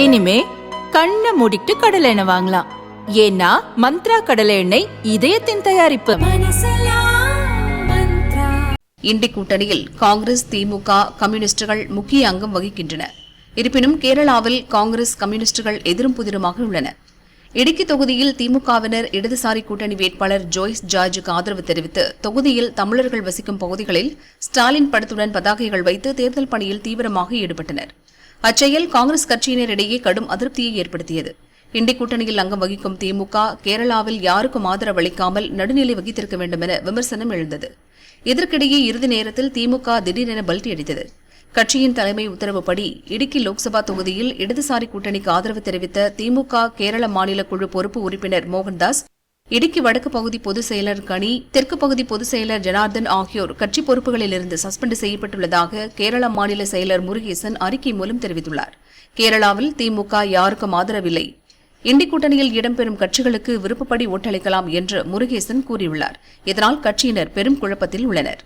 இனிமே கண்ணை மூடிட்டு கடலை எண்ணெய் வாங்கலாம். ஏன்னா மந்த்ரா கடலை எண்ணெய் இதயத்தின் தயாரிப்பு. இண்டி கூட்டணியில் காங்கிரஸ் திமுக கம்யூனிஸ்டுகள் முக்கிய அங்கம் வகிக்கின்றன. இருப்பினும் கேரளாவில் காங்கிரஸ் கம்யூனிஸ்டுகள் எதிரும் புதிருமாக உள்ளன. இடுக்கி தொகுதியில் திமுகவினர் இடதுசாரி கூட்டணி வேட்பாளர் ஜோய்ஸ் ஜார்ஜுக்கு ஆதரவு தெரிவித்து தொகுதியில் தமிழர்கள் வசிக்கும் பகுதிகளில் ஸ்டாலின் படத்துடன் பதாகைகள் வைத்து தேர்தல் பணியில் தீவிரமாக ஈடுபட்டனர். அச்செயல் காங்கிரஸ் கட்சியினரிடையே கடும் அதிருப்தியை ஏற்படுத்தியது. இண்டி கூட்டணியில் அங்கம் வகிக்கும் திமுக கேரளாவில் யாருக்கும் ஆதரவு அளிக்காமல் நடுநிலை வகித்திருக்க வேண்டும் என விமர்சனம் எழுந்தது. இதற்கிடையே இறுதி நேரத்தில் திமுக திடீரென பல்டி அடித்தது. கட்சியின் தலைமை உத்தரவுப்படி இடுக்கி லோக்சபா தொகுதியில் இடதுசாரி கூட்டணிக்கு ஆதரவு தெரிவித்த திமுக கேரள மாநில குழு பொறுப்பு உறுப்பினர் மோகன்தாஸ் இடுக்கி வடக்கு பகுதி பொதுச் செயலர் கனி தெற்கு பகுதி பொதுச் செயலர் ஜனார்தன் ஆகியோர் கட்சி பொறுப்புகளிலிருந்து சஸ்பெண்ட் செய்யப்பட்டுள்ளதாக கேரள மாநில செயலர் முருகேசன் அறிக்கை மூலம் தெரிவித்துள்ளார். கேரளாவில் திமுக யாருக்கும் ஆதரவில்லை. இண்டி கூட்டணியில் இடம்பெறும் கட்சிகளுக்கு விருப்பப்படி ஓட்டளிக்கலாம் என்று முருகேசன் கூறியுள்ளார். இதனால் கட்சியினர் பெரும் குழப்பத்தில் உள்ளனர்.